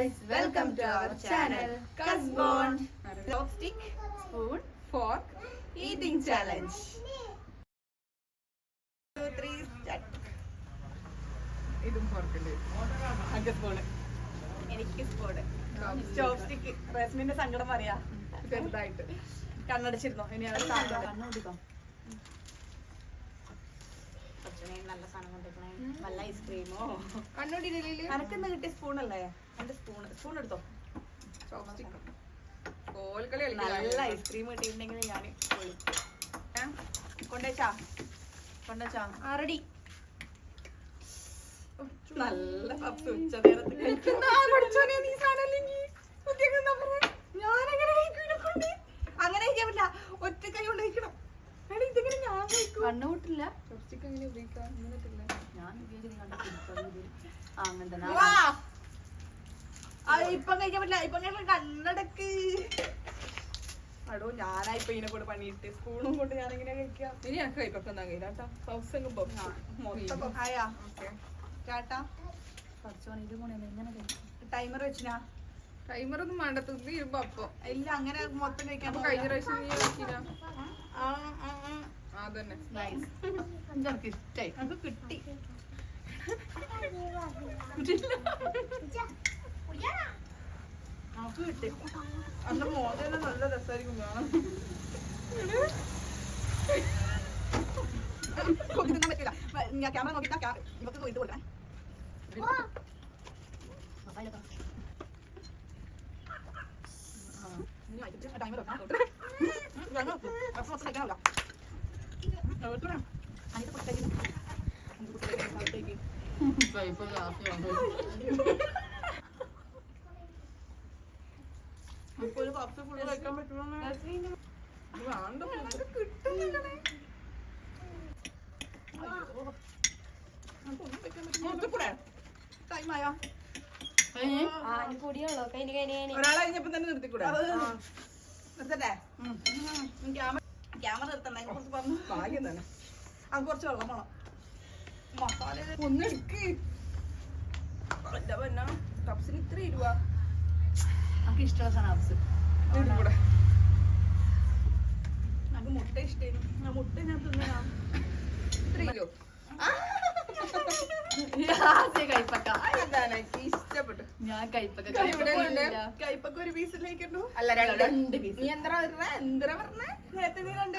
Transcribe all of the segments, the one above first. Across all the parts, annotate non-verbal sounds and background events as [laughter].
guys, welcome to our channel, Cusbond. Chopstick, spoon, fork, eating challenge. Two, three, start. ഇതും ഫോർക്കുണ്ട് spoon എനിക്ക് spoon chopstick റസ്മിന്റെ സങ്കടം പറയാ. ചെറുതായിട്ട്. കണ്ണടച്ചിരുന്നോ? ഇനി അത് കണ്ണോടിക്കാം നല്ല സാധനം കൊണ്ടിരിക്കണേ നല്ല ഐസ്ക്രീമോ? കണ്ണൂടി അനക്കെന്താ കിട്ടിയ സ്പൂണല്ലേ എന്റെ സ്പൂൺ സ്പൂൺ എടുത്തോ? കോൽക്കളി നല്ല ഐസ്ക്രീം കിട്ടിയിട്ടുണ്ടെങ്കിൽ ഞാൻ കൊണ്ടുവച്ചാ? കൊണ്ടുവച്ചാ? ആറടി. നല്ല പപ്സ് ഉച്ച നേരത്ത് അങ്ങനെ കഴിക്കാൻ പറ്റില്ല. ഒറ്റ കൈ കൊണ്ട് കഴിക്കണം. ഇതിങ്ങനെ ഞാൻ കഴിക്കും. കണ്ണുകൂട്ടില്ല ചോപ്സ്റ്റിക് എങ്ങനെ ഉപയോഗിക്കാം? അങ്ങനെയൊക്കെ ഞാൻ അങ്ങനെ വാ. ആ, ഇപ്പം കഴിക്കാൻ പറ്റില്ല. ഇപ്പം കഴിക്കാൻ കണ്ണടക്ക്. അടോ ഞാനാ ഇപ്പൊ ഇതിനെ കൊണ്ട് പണിയിട്ട്. സ്പൂണും കൊണ്ട് ഞാൻ എങ്ങനെ കഴിക്കാം. ഇനി ഞാൻ കൈപ്പൊക്കെ എന്നാ കയ്യില കേട്ടോ. പൗസ് കൂടെ എങ്ങനെ കഴിക്കും? ടൈമർ വെച്ചിനാ? ടൈമർ ഒന്നും വേണ്ട. തിന്ന് ഇരുമ്പോ അപ്പൊ. ഇല്ല അങ്ങനെ മൊത്തം കഴിക്കാൻ കഴിഞ്ഞ പ്രാവശ്യം നീ ആക്കിയില്ല ആ, ആ, ആ. ആ. തന്നെ നൈസ് എനിക്ക് ഇഷ്ടായി. നമുക്ക് കിട്ടി. നമുക്ക് കിട്ടി അന്ന് മോദന നല്ല രസമായിരിക്കും കാണാൻ ഞാൻ ക്യാമറ നോക്കിട്ടാ ഇവക്ക് ഇത് കൊടുക്കാൻ ഇനി വായിച്ചിട്ട് ആ timer വെക്കാം. ഉം, ഞങ്ങൾ ഭക്ഷണം മൊത്തം കഴിക്കാനല്ല. എടുത്തോളാം. അതിന്റെ പുറത്തേക്ക് ഇടാം. അതിന്റെ പുറത്തേക്ക് ഇടാം. ഇപ്പൊ ഒരു പപ്സ് ഫുള്ള് വെക്കാൻ പറ്റുമോ വേണ്ട കിട്ടുന്നില്ലേ ടൈം ആയോ? ഒരാളെ കഴിഞ്ഞപ്പോ തന്നെ നിർത്തിക്കൂടെ? നിർത്തട്ടെ? ക്യാമറ നിർത്തണ്ട. കുറിച്ച് പറഞ്ഞു. ഭാഗ്യം തന്നെ. ആ കുറച്ച് വെള്ളം വേണം. മസാല ഒന്ന് എടുക്ക്. എന്റെ പൊന്നാ? കപ്സിന് ഇത്ര ഇരുവ നമുക്ക് ഇഷ്ടമുള്ള സാധനം നമുക്ക് മുട്ട ഇഷ്ടം മുട്ട ഞാൻ തിന്നാ ഇത്ര ഇരുവോ കൈപ്പക്ക. അതാണ് എനിക്ക് ഇഷ്ടപ്പെട്ടു. ഞാൻ കൈപ്പക്ക. കൈപ്പൊക്കെ ഒരു പീസിലേക്കുണ്ടോ അല്ല രണ്ട്. piece. നീ എന്താ പറഞ്ഞ എന്താ പറഞ്ഞ? നേരത്തെ നീ രണ്ടു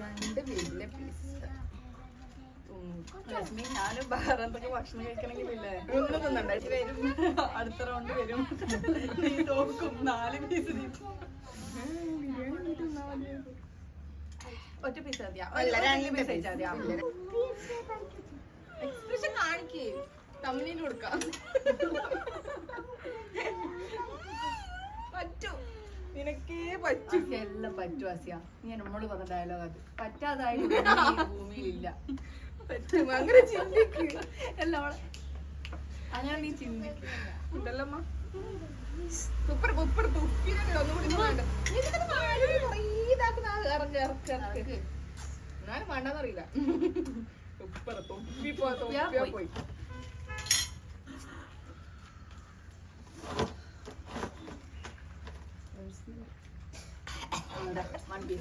രണ്ട് വലിയ പീസ്. ഞാനും വേറെ എന്തൊക്കെ ഭക്ഷണം കഴിക്കണമെങ്കിലില്ലേ ഒന്നും തിന്നണ്ട വരും അടുത്ത റൗണ്ട് വരും നീ നാല് പീസ് ഒറ്റ പീസ് മതിയാ രണ്ട് രണ്ട് പീസ് പീസ് കഴിച്ചാൽ മതിയാ എക്സ്പ്രഷൻ കാണിക്കേ തമ്മിലിൽ കൊടുക്കാം പറ്റൂ. നിനക്കേ പറ്റൂ എല്ലാം പറ്റും ആസിയ നീ എന്നോട് പറഞ്ഞ ഡയലോഗ് അത്. പറ്റാതായി [laughs] ഭൂമിയിലില്ല. പറ്റും. അങ്ങനെ ചിന്തിക്ക്. എല്ലാം അവളെ അങ്ങനെ നീ ചിന്തിക്കുക ഉണ്ടല്ലമ്മ. സൂപ്പർ ഒന്നുകൂടി ഇതാക്കുന്ന ഇറങ്ങി ഇറക്കി ഇറക്കി. എന്നാലും വേണ്ടെന്നറിയില്ല. തൊപ്പി തൊപ്പിയാ പോയി.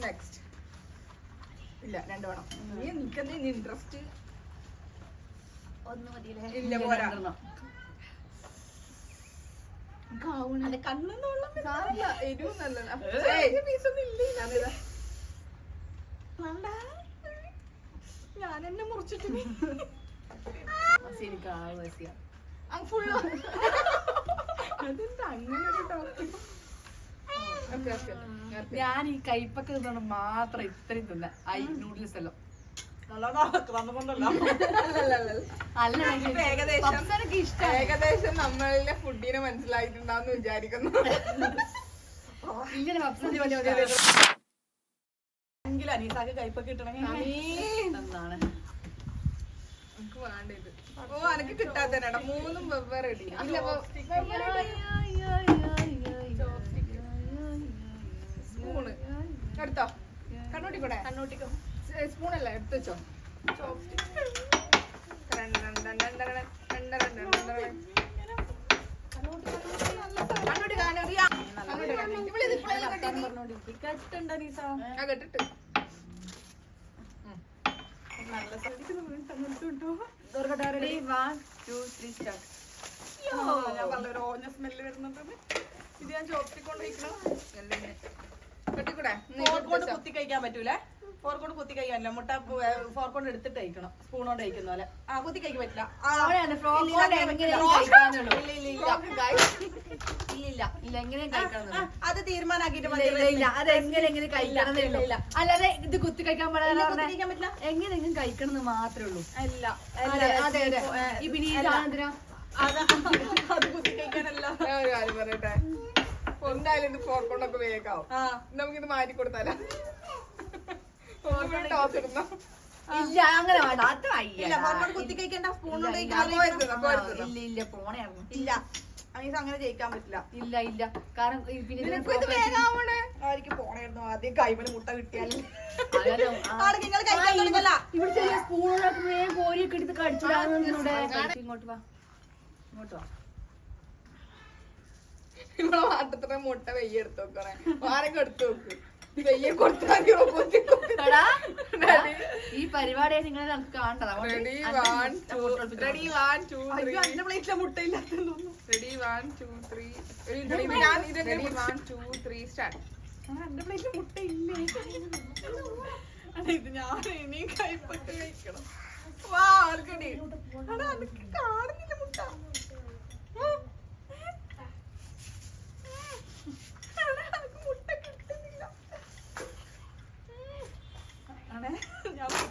നെക്സ്റ്റ് ഇല്ല രണ്ട് വേണം നീ നിൽക്കുന്ന ഇൻട്രസ്റ്റ് ഒന്ന് മതിയില്ലേ? ഇല്ല, പോരാ. ഞാൻ എന്നെ മുറിച്ചിട്ട്. അതെന്താ അങ്ങനെ ഒരു ടോപ്പിക് ഞാൻ ഈ കൈപ്പൊക്കെ തിന്നോണ്ട് മാത്രം ഇത്രയും തിന്ന. ഐ നൂഡിൽസ് എല്ലാം. കൊണ്ടല്ലോ അല്ല ഇപ്പൊ ഏകദേശം- നമ്മളുടെ ഇഷ്ടമാണ് ഏകദേശം നമ്മളിലെ ഫുഡിനെ മനസ്സിലായിട്ടുണ്ടാന്ന് വിചാരിക്കുന്നു. ഇങ്ങനെ അനീസാക്ക് കയ്പൊക്കെ കിട്ടണമെങ്കിൽ എന്താണ് എനിക്ക് വേണ്ടത് ഓ അനക്ക് കിട്ടാത്തന്നെ മൂന്നും വെവ്വേറെ ഇടി ടു എടുത്ത് വെച്ചോ. ഞാൻ പറഞ്ഞ ഓഞ്ഞ സ്മെല്ല് ഇത് ഞാൻ ചോപ്പിക്കൊണ്ടിരിക്കണം കെട്ടിക്കൂടെ? കുത്തി കഴിക്കാൻ പറ്റൂലേ? ഫോർക്ക് കൊണ്ട് കുത്തി കഴിക്കാനില്ല മുട്ട ഫോർക്കോണ്ട് കൊണ്ട് എടുത്തിട്ട് കഴിക്കണം. സ്പൂണോണ്ട് കഴിക്കുന്ന പോലെ. ആ കുത്തി കഴിക്കാൻ പറ്റില്ല. അത് എന്നേ അല്ലാതെ ഇത് കുത്തി കഴിക്കാൻ പറ്റില്ല. എങ്ങനെയെങ്കിലും കഴിക്കണം എന്ന് മാത്രമേ ഉള്ളൂ. അല്ല അതെ അതെ. ഈ പിന്നെ കുത്തി കഴിക്കാനല്ല. ഒരു കാര്യം പറയട്ടെ? എന്തായാലും ഇത് ഫോർക്കോണ്ടൊക്കെ വേഗം നമുക്കിത് മാറ്റി കൊടുത്താലോ? ടോസ് ഇടുന്ന. ഇല്ല അങ്ങനെ വേണ്ട. അത് ഇല്ല കുത്തി കഴിക്കണ്ട. ഇല്ല ഇല്ല. ഇല്ല അനീസ് അങ്ങനെ ജയിക്കാൻ പറ്റില്ല. ഇല്ല ഇല്ല. കാരണം ഈ പിന്നെ ആർക്ക് പോണായിരുന്നു ആദ്യം കൈമൽ മുട്ട കിട്ടിയാൽ. നിങ്ങൾ കഴിക്കാൻ തുടങ്ങല്ല. ഇവിടെ ചെറിയ സ്പൂണൊക്കെ വേഗം കോരിയൊക്കെ എടുത്ത് കടിച്ചിടാന്നുടെ ഇങ്ങോട്ട് വാ. ഇങ്ങോട്ട് വാ. ഇവിടെ വാട്ടത്ര മുട്ട വെയ്യെടുത്തു നോക്കണേ ആരൊക്കെ എടുത്ത് നോക്ക് ഈ പരിപാടിയെ നിങ്ങൾ നമുക്ക് കാണണ്ടത്. Ready one two ready one two three അയ്യോ എന്റെ പ്ലേറ്റിലെ മുട്ട ഇല്ലാത്തെന്ന് തോന്നുന്നു റെഡി വൺ ടു ത്രീ ഞാൻ ready one two three start ആ, എന്റെ പ്ലേറ്റിൽ മുട്ട ഇല്ലേ അതെ ഇത് ഞാൻ ഇനി കൈപ്പറ്റ് കഴിക്കണം വാ ആർക്കടി എടാ എനിക്ക് കാണുന്നില്ല മുട്ട എടാ, എനിക്ക് മുട്ട കിട്ടുന്നില്ല ആണേ ഞാൻ കുത്തി കഴിക്കട്ടെ ഈ പ്ലേറ്റ് മുട്ടയില്ല ഈ പ്ലേറ്റ് മുട്ടയില്ല മാമു. ഓ,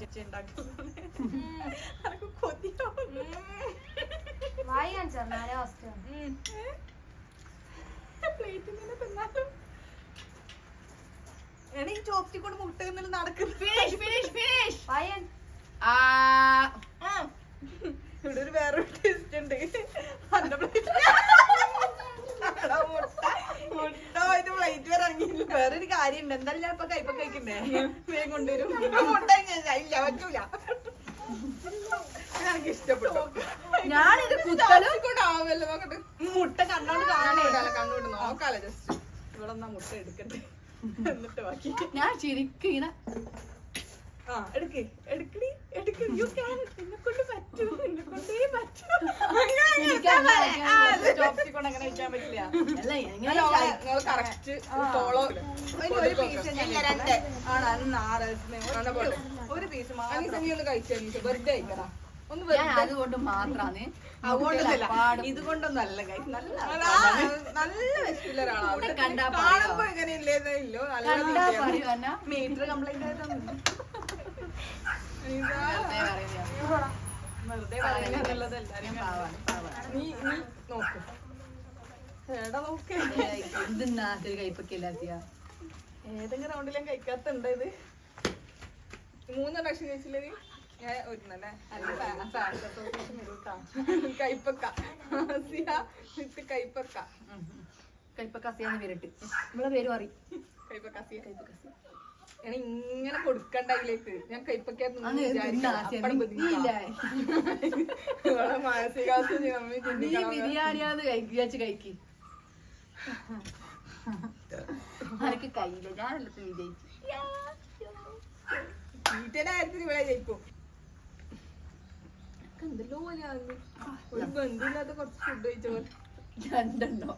ചേച്ചി ഉണ്ടാക്കുന്നു. എനക്ക് കൊതിയാവുന്നു. പ്ലേറ്റിൽ നിന്ന് തിന്നാലും ഈ ചോപ്സ്റ്റിക് കൊണ്ട് മുട്ട തിന്നൽ നടക്കുന്നു. ഫിനിഷ് ഫിനിഷ് ഫിനിഷ് ആ. ഇവിടെ ഒരു വേറെ ടേസ്റ്റ് ഉണ്ട്. അന്റെ പ്ലേറ്റ് മുട്ട ഇത് പ്ലേറ്റ് വരെ ഇറങ്ങിയില്ല വേറൊരു കാര്യമുണ്ട്. എന്തായാലും ഞാൻ ഇപ്പൊ കൈപ്പ കഴിക്കണ്ടേ വേഗം കൊണ്ടുവരും. ഇല്ല പറ്റൂല. എനിക്ക് ഇഷ്ടപ്പെട്ടു. ഞാനിത് കുത്തലും ആവല്ലോ നോക്കട്ടെ. മുട്ട കണ്ണോണ്ട് കാണാനേ കാണേ നോക്കാലോ ജസ്റ്റ് ഇവിടെ മുട്ട എടുക്കട്ടെ. എന്നിട്ട് ബാക്കി. ഞാൻ ശരിക്കും ഇങ്ങനെ ആ എടുക്ക്. എടുക്കടി എടുക്ക്. യു ക്യാൻ എന്നെ കൊണ്ട് പറ്റൂ എന്നെ കൊണ്ടേ പറ്റൂ ഒരു പീസ് മാത്രം വെറുതെ അതുകൊണ്ട് മാത്രാണ് അതുകൊണ്ടൊന്നല്ല ഇതുകൊണ്ടൊന്നല്ല നല്ല നല്ല കണ്ടാ എങ്ങനെയില്ലേ കണ്ടാ മീറ്റർ കംപ്ലൈന്റ് ആയതാണ് വെറുതെ എല്ലാരും. നീ നീ നോക്ക്. എടാ നോക്ക്. ഏതെങ്കിലും റൗണ്ടിലും കഴിക്കാത്തുണ്ട് ഇത്? മൂന്ന് പ്രാവശ്യം കഴിച്ചില്ലേ നീ? ഞാൻ ഒരുന്നല്ലേ കൈപ്പക്ക. കൈപ്പക്ക. വിത്ത് കൈപ്പക്കസിയാന്ന് പേരിട്ട്. നമ്മളെ പേര് പറയും. ആസിയ എടാ ഇങ്ങനെ കൊടുക്കണ്ട അതിലേക്ക്. ഞാൻ കൈപ്പൊക്കെയായിരുന്നു ഇല്ലേ? മാനസികാവസ്ഥ നീ ബിരിയാണിയാന്ന് കഴിക്ക്. അനക്ക് കയ്യില്ല ഞാനല്ല വിജയിച്ചു. വീട്ടിലെ കാര്യത്തിന് ഇവിടെ ജയിക്കും. എന്തല്ലോ പോലെയാന്ന് ഒരു ബന്ധുവില്ലാത്ത കുറച്ച് ഫുഡ് കഴിച്ച പോലെ രണ്ടെണ്ണോ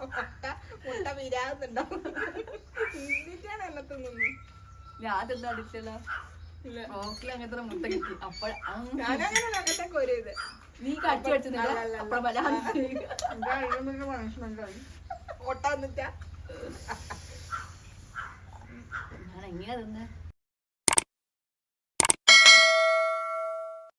മുട്ട മുട്ട വിരാകുന്നുണ്ടാവും എന്നിട്ടാണ് എന്നെ തിന്നുന്നു ഞാൻ തിന്നു അടിച്ചല്ലോ ഇല്ല. റോക്കിൽ അങ്ങനത്തെ മുട്ട കിട്ടി. അപ്പോൾ ഞാനങ്ങനെ നഗത്തെ കൊരയത് നീ പല മനസ്സിലായി ഓട്ട വന്നിട്ടാ? ഞാൻ എങ്ങനെയാ തിന്നെ?